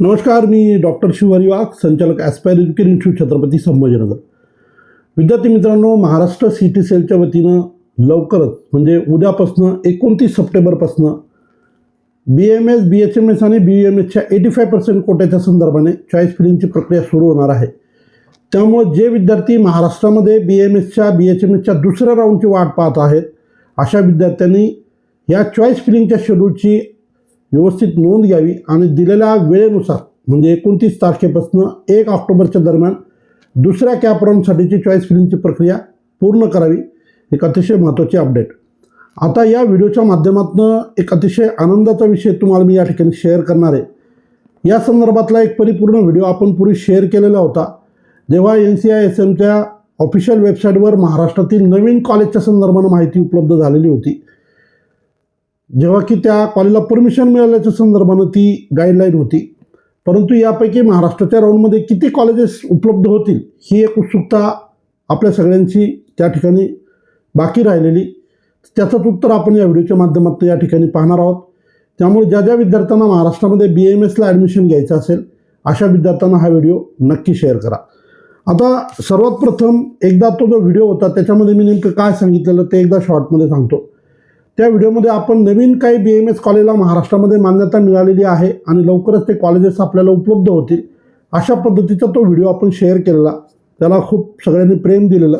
नमस्कार मी डॉक्टर शिवहरी वाघ संचालक aspire education institute Chhatrapati Sambhajinagar. विद्यार्थी मित्रांनो महाराष्ट्र सी टी सेलच्या वतीनं लवकरच म्हणजे उद्यापासनं एकोणतीस सप्टेंबरपासनं B M S B H M S आणि बी एम एसच्या एटी फाय पर्सेंट कोट्याच्या संदर्भाने चॉईस फिलिंगची प्रक्रिया सुरू होणार आहे. त्यामुळं जे विद्यार्थी महाराष्ट्रामध्ये बी एम एसच्या बी एच एम एसच्या दुसऱ्या राऊंडची वाट पाहत आहेत अशा विद्यार्थ्यांनी या चॉईस फिलिंगच्या शेड्यूलची व्यवस्थित नोंद घ्यावी आणि दिलेल्या वेळेनुसार म्हणजे एकोणतीस तारखेपासून एक ऑक्टोबरच्या दरम्यान दुसऱ्या कॅप राऊंडसाठीची चॉईस फिलिंगची प्रक्रिया पूर्ण करावी एक अतिशय महत्त्वाची अपडेट आता या व्हिडिओच्या माध्यमातून एक अतिशय आनंदाचा विषय तुम्हाला मी या ठिकाणी शेअर करणार आहे. या संदर्भातला एक परिपूर्ण व्हिडिओ आपण पूर्वी शेअर केलेला होता. जेव्हा एन सी आय एस एमच्या ऑफिशियल वेबसाईटवर महाराष्ट्रातील नवीन कॉलेजच्या संदर्भानं माहिती उपलब्ध झालेली होती. जेव्हा की त्या कॉलेजला परमिशन मिळाल्याच्या संदर्भानं ती गाईडलाईन होती. परंतु यापैकी महाराष्ट्राच्या राऊंडमध्ये किती कॉलेजेस उपलब्ध होतील ही एक उत्सुकता आपल्या सगळ्यांची त्या ठिकाणी बाकी राहिलेली. त्याचंच उत्तर आपण या व्हिडिओच्या माध्यमातून या ठिकाणी पाहणार आहोत. त्यामुळे ज्या ज्या विद्यार्थ्यांना महाराष्ट्रामध्ये बी एम एसला ॲडमिशन घ्यायचं असेल अशा विद्यार्थ्यांना हा व्हिडिओ नक्की शेअर करा. आता सर्वात प्रथम एकदा तो जो व्हिडिओ होता त्याच्यामध्ये मी नेमकं काय सांगितलेलं ते एकदा शॉर्टमध्ये सांगतो. त्या व्हिडिओमध्ये आपण नवीन काही बी एम एस कॉलेजला महाराष्ट्रामध्ये मान्यता मिळालेली आहे आणि लवकरच ते कॉलेजेस आपल्याला उपलब्ध होतील. अशा पद्धतीचा तो व्हिडिओ आपण शेअर केलेला. त्याला खूप सगळ्यांनी प्रेम दिलेलं.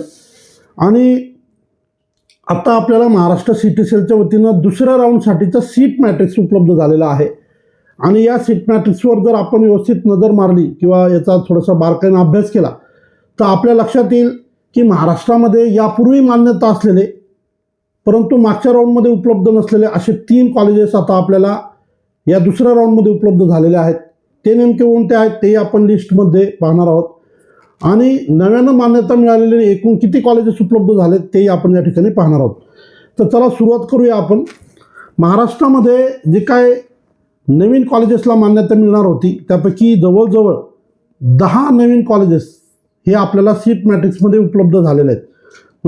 आणि आता आपल्याला महाराष्ट्र सी टी सेलच्या वतीनं दुसऱ्या राऊंडसाठीचा सीट मॅट्रिक्स उपलब्ध झालेला आहे. आणि या सीट मॅट्रिक्सवर जर आपण व्यवस्थित नजर मारली किंवा याचा थोडासा बारकाईनं अभ्यास केला तर आपल्या लक्षात येईल की महाराष्ट्रामध्ये यापूर्वी मान्यता असलेले परंतु मागच्या राऊंडमध्ये उपलब्ध नसलेले असे तीन कॉलेजेस आता आपल्याला या दुसऱ्या राऊंडमध्ये उपलब्ध झालेले आहेत. ते नेमके कोणते आहेत ते आपण लिस्टमध्ये पाहणार आहोत. आणि नव्यानं मान्यता मिळालेले एकूण किती कॉलेजेस उपलब्ध झालेत तेही आपण या ठिकाणी पाहणार आहोत. तर चला सुरुवात करूया आपण. महाराष्ट्रामध्ये जे काय नवीन कॉलेजेसला मान्यता मिळणार होती त्यापैकी जवळजवळ दहा नवीन कॉलेजेस हे आपल्याला सीट मॅट्रिक्समध्ये उपलब्ध झालेले आहेत.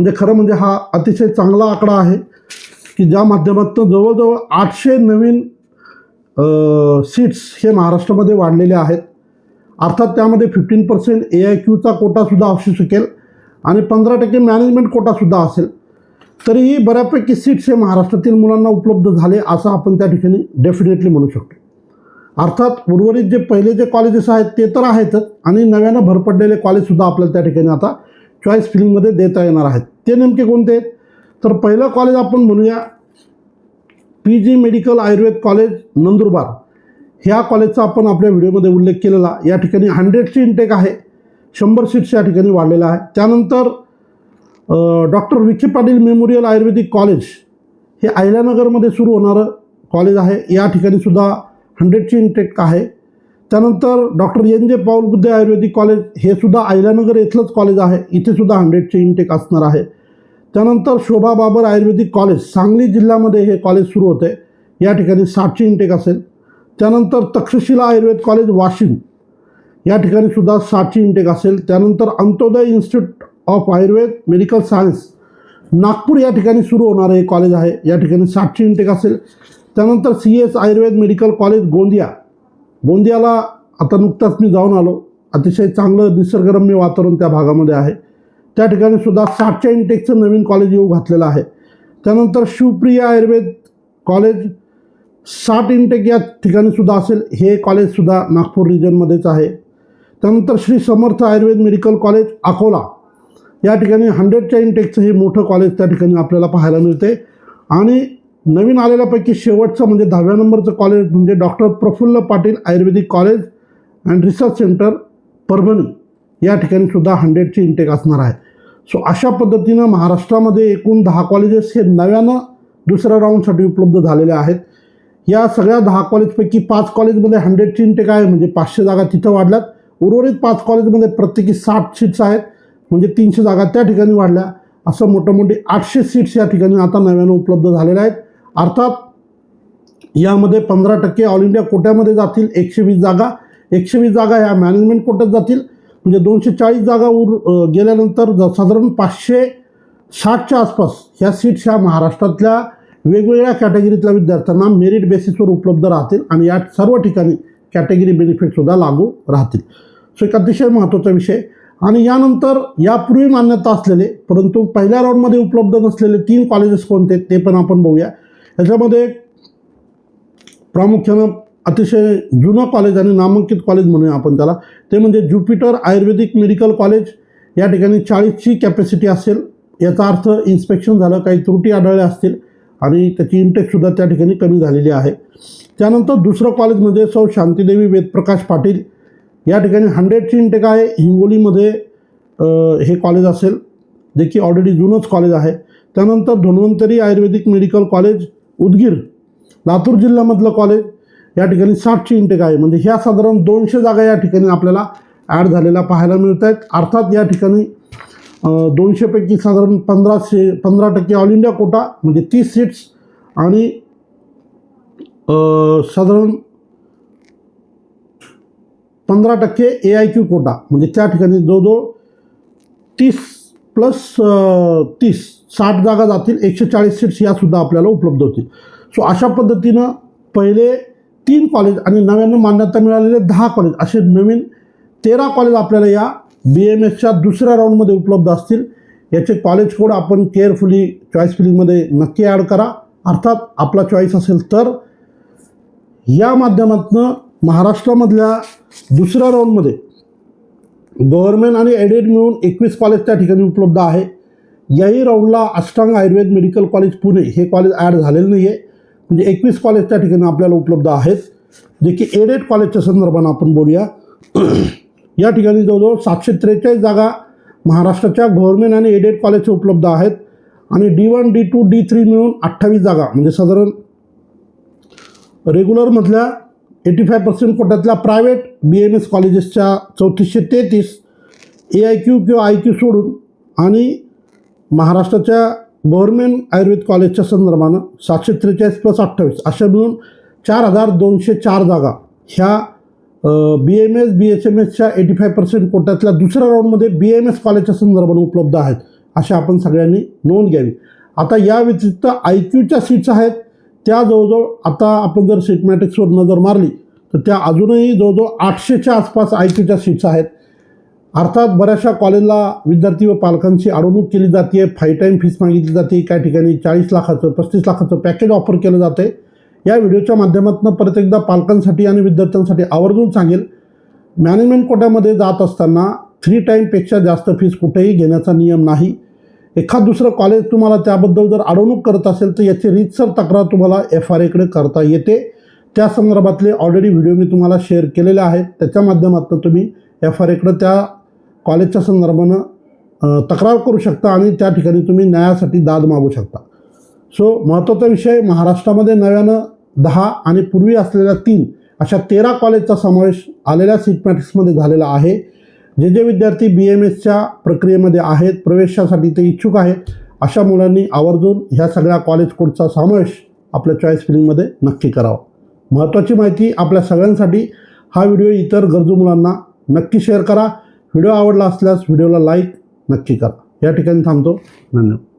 म्हणजे खरं म्हणजे हा अतिशय चांगला आकडा आहे की ज्या माध्यमातून जवळजवळ आठशे नवीन सीट्स हे महाराष्ट्रामध्ये वाढलेले आहेत. अर्थात त्यामध्ये फिफ्टीन पर्सेंट ए आय क्यूचा कोटासुद्धा असू शकेल आणि पंधरा टक्के मॅनेजमेंट कोटासुद्धा असेल. तरीही बऱ्यापैकी सीट्स हे महाराष्ट्रातील मुलांना उपलब्ध झाले असं आपण त्या ठिकाणी डेफिनेटली म्हणू शकतो. अर्थात उर्वरित जे पहिले जे कॉलेजेस आहेत ते तर आहेतच आणि नव्यानं भरपडलेले कॉलेजसुद्धा आपल्याला त्या ठिकाणी आता चॉईस फिलिंगमध्ये देता येणार आहेत. ते नेमके कोणते? आहेत तर पहिलं कॉलेज आपण म्हणूया P G medical Ayurveda college Nandurbar. ह्या कॉलेजचा आपण आपल्या व्हिडिओमध्ये उल्लेख केलेला. या ठिकाणी हंड्रेडची इंटेक आहे. शंभर सीट्स या ठिकाणी वाढलेला आहे. त्यानंतर doctor Vikhe Patil memorial Ayurvedic college हे अहिल्यानगरमध्ये सुरू होणारं कॉलेज आहे. या ठिकाणी सुद्धा हंड्रेडची इंटेक आहे. त्यानंतर डॉक्टर एन जे पाऊल बुद्धे आयुर्वेदिक कॉलेज हे सुद्धा अहिल्यानगर येथलंच कॉलेज आहे. इथे सुद्धा हंड्रेडचे इनटेक असणार आहे. त्यानंतर शोभा बाबर आयुर्वेदिक कॉलेज सांगली जिल्ह्यामध्ये हे कॉलेज सुरू होते. या ठिकाणी साठचे इनटेक असेल. त्यानंतर तक्षशिला आयुर्वेद कॉलेज वाशिम. या ठिकाणी सुद्धा साठचे इनटेक असेल. त्यानंतर Antyodaya institute of Ayurveda medical science Nagpur या ठिकाणी सुरू होणारं हे कॉलेज आहे. या ठिकाणी साठचे इनटेक असेल. त्यानंतर C S Ayurveda medical college Gondia. गोंदियाला आता नुकताच मी जाऊन आलो. अतिशय चांगलं निसर्गरम्य वातावरण त्या भागामध्ये आहे. त्या ठिकाणी सुद्धा साठच्या इंटेकचं नवीन कॉलेज येऊ घातलेलं आहे. त्यानंतर शिवप्रिया आयुर्वेद कॉलेज साठ इंटेक या ठिकाणी सुद्धा असेल. हे कॉलेजसुद्धा नागपूर रिजनमध्येच आहे. त्यानंतर श्री समर्थ आयुर्वेद मेडिकल कॉलेज अकोला. या ठिकाणी हंड्रेडच्या इंटेकचं हे मोठं कॉलेज त्या ठिकाणी आपल्याला पाहायला मिळते. आणि नवीन आलेल्यापैकी शेवटचं म्हणजे दहाव्या नंबरचं कॉलेज म्हणजे doctor Praful Patil Ayurvedic college and research centre Parbhani. या ठिकाणी सुद्धा हंड्रेडची इंटेक असणार आहे. सो अशा पद्धतीनं महाराष्ट्रामध्ये एकूण दहा कॉलेजेस हे नव्यानं दुसऱ्या राऊंडसाठी उपलब्ध झालेले आहेत. या सगळ्या दहा कॉलेजपैकी पाच कॉलेजमध्ये हंड्रेडची इंटेक आहे म्हणजे पाचशे जागा तिथं वाढल्यात. उर्वरित पाच कॉलेजमध्ये प्रत्येकी साठ सीट्स आहेत म्हणजे तीनशे जागा त्या ठिकाणी वाढल्या. असं मोठमोठी आठशे सीट्स या ठिकाणी आता नव्यानं उपलब्ध झालेल्या आहेत. अर्थात यामध्ये पंधरा टक्के ऑल इंडिया कोट्यामध्ये जातील एकशे वीस जागा एकशे वीस जागा ह्या मॅनेजमेंट कोट्यात जातील. म्हणजे दोनशे चाळीस जागा उर गेल्यानंतर साधारण पाचशे साठच्या आसपास ह्या सीट्स ह्या महाराष्ट्रातल्या वेगवेगळ्या कॅटेगरीतल्या विद्यार्थ्यांना मेरिट बेसिसवर उपलब्ध राहतील आणि या सर्व ठिकाणी कॅटेगरी बेनिफिटसुद्धा लागू राहतील. सो एक अतिशय महत्त्वाचा विषय. आणि यानंतर यापूर्वी मान्यता असलेले परंतु पहिल्या राऊंडमध्ये उपलब्ध नसलेले तीन कॉलेजेस कोणते ते पण आपण बघूया. ह्याच्यामध्ये प्रामुख्यानं अतिशय जुनं कॉलेज आणि नामांकित कॉलेज म्हणूया आपण त्याला. ते म्हणजे ज्युपिटर आयुर्वेदिक मेडिकल कॉलेज या ठिकाणी चाळीसची कॅपॅसिटी असेल. याचा अर्थ इन्स्पेक्शन झालं काही त्रुटी आढळल्या असतील. आणि त्याची इंटेकसुद्धा त्या ठिकाणी कमी झालेली आहे. त्यानंतर दुसरं कॉलेज म्हणजे सौ शांतीदेवी वेदप्रकाश पाटील. या ठिकाणी हंड्रेडची इंटेक आहे. हिंगोलीमध्ये हे कॉलेज असेल. जे की ऑलरेडी जुनंच कॉलेज आहे. त्यानंतर धन्वंतरी आयुर्वेदिक मेडिकल कॉलेज उदगीर लातूर जिल्ह्यामधलं कॉलेज या ठिकाणी साठची इंटेक आहे. म्हणजे ह्या साधारण दोनशे जागा या ठिकाणी आपल्याला ॲड झालेल्या पाहायला मिळत आहेत अर्थात या ठिकाणी दोनशेपैकी साधारण पंधराशे पंधरा टक्के ऑल इंडिया कोटा म्हणजे तीस सीट्स आणि साधारण पंधरा टक्के ए आय क्यू कोटा म्हणजे त्या ठिकाणी जवळजवळ तीस प्लस तीस साठ जागा जातील एकशे चाळीस सीट्स यासुद्धा आपल्याला उपलब्ध होतील. सो अशा पद्धतीनं पहिले तीन कॉलेज आणि नव्यानं मान्यता मिळालेले दहा कॉलेज असे नवीन तेरा कॉलेज आपल्याला या बी एम एसच्या दुसऱ्या राऊंडमध्ये उपलब्ध असतील. याचे कॉलेज कोड आपण केअरफुली चॉईस फिलिंगमध्ये नक्की ॲड करा. अर्थात आपला चॉईस असेल तर या माध्यमातनं महाराष्ट्रामधल्या दुसऱ्या राऊंडमध्ये गव्हर्नमेंट आणि एडेड मिळून एकवीस कॉलेज त्या ठिकाणी उपलब्ध आहे. याही राऊंडला अष्टांग आयुर्वेद मेडिकल कॉलेज पुणे हे कॉलेज ॲड झालेलं नाही आहे म्हणजे एकवीस कॉलेज त्या ठिकाणी आपल्याला उपलब्ध आहेत. जे की एडेड कॉलेजच्या संदर्भानं आपण बोलूया. या ठिकाणी जवळजवळ सातशे त्रेचाळीस जागा महाराष्ट्राच्या गव्हर्नमेंट आणि एडेड कॉलेजच्या उपलब्ध आहेत. आणि D one D two D three मिळून अठ्ठावीस जागा म्हणजे साधारण रेग्युलरमधल्या एटी फाय पर्सेंट कोट्यातल्या प्रायव्हेट बी एम एस कॉलेजेसच्या चौतीसशे तेहतीस ए आय क्यू किंवा आय क्यू सोडून आणि महाराष्ट्राच्या गव्हर्मेंट आयुर्वेद कॉलेजच्या संदर्भानं सातशे त्रेचाळीस प्लस अठ्ठावीस अशा मिळून चार हजार दोनशे चार जागा ह्या B M S B H M एसच्या एटी फाय पर्सेंट कोट्यातल्या दुसऱ्या राऊंडमध्ये बी एम एस कॉलेजच्या संदर्भानं उपलब्ध आहेत अशा आपण सगळ्यांनी नोंद घ्यावी. आता या व्यतिरिक्त आय क्यूच्या सीट्स आहेत त्या जवळजवळ आता आपण जर सिटमॅटिक्सवर नजर मारली तर त्या अजूनही जवळजवळ आठशेच्या आसपास आय क्यूच्या सीट्स आहेत. अर्थात बऱ्याचशा कॉलेजला विद्यार्थी व पालकांची अडवणूक केली जाते फाय टाईम फीस मागितली जाते काही ठिकाणी चाळीस लाखाचं पस्तीस लाखाचं पॅकेज ऑफर केलं जातं आहे या व्हिडिओच्या माध्यमातून परत एकदा पालकांसाठी आणि विद्यार्थ्यांसाठी आवर्जून सांगेल मॅनेजमेंट कोट्यामध्ये जात असताना थ्री टाईमपेक्षा जास्त फीस कुठेही घेण्याचा नियम नाही. एखाद दुसरं कॉलेज तुम्हाला त्याबद्दल जर अडवणूक करत असेल तर याची रीतसर तक्रार तुम्हाला एफ आर एकडे करता येते. त्या संदर्भातले ऑलरेडी व्हिडिओ मी तुम्हाला शेअर केलेले आहेत. त्याच्या माध्यमातून तुम्ही एफ आर एकडे त्या कॉलेजच्या संदर्भानं तक्रार करू शकता आणि त्या ठिकाणी तुम्ही न्यायासाठी दाद मागू शकता. सो महत्त्वाचा विषय महाराष्ट्रामध्ये नव्यानं दहा आणि पूर्वी असलेल्या तीन अशा तेरा कॉलेजचा समावेश आलेल्या सीट मॅट्रिक्समध्ये झालेला आहे. जे जे विद्यार्थी बी एम एसच्या प्रक्रियेमध्ये आहेत प्रवेशासाठी ते इच्छुक आहेत अशा मुलांनी आवर्जून ह्या सगळ्या कॉलेज कोडचा समावेश आपल्या चॉईस फिलिंगमध्ये नक्की करावा. महत्त्वाची माहिती आपल्या सगळ्यांसाठी हा व्हिडिओ इतर गरजू मुलांना नक्की शेअर करा. व्हिडिओ आवडला असल्यास व्हिडिओला लाईक नक्की करा. या ठिकाणी थांबतो. धन्यवाद.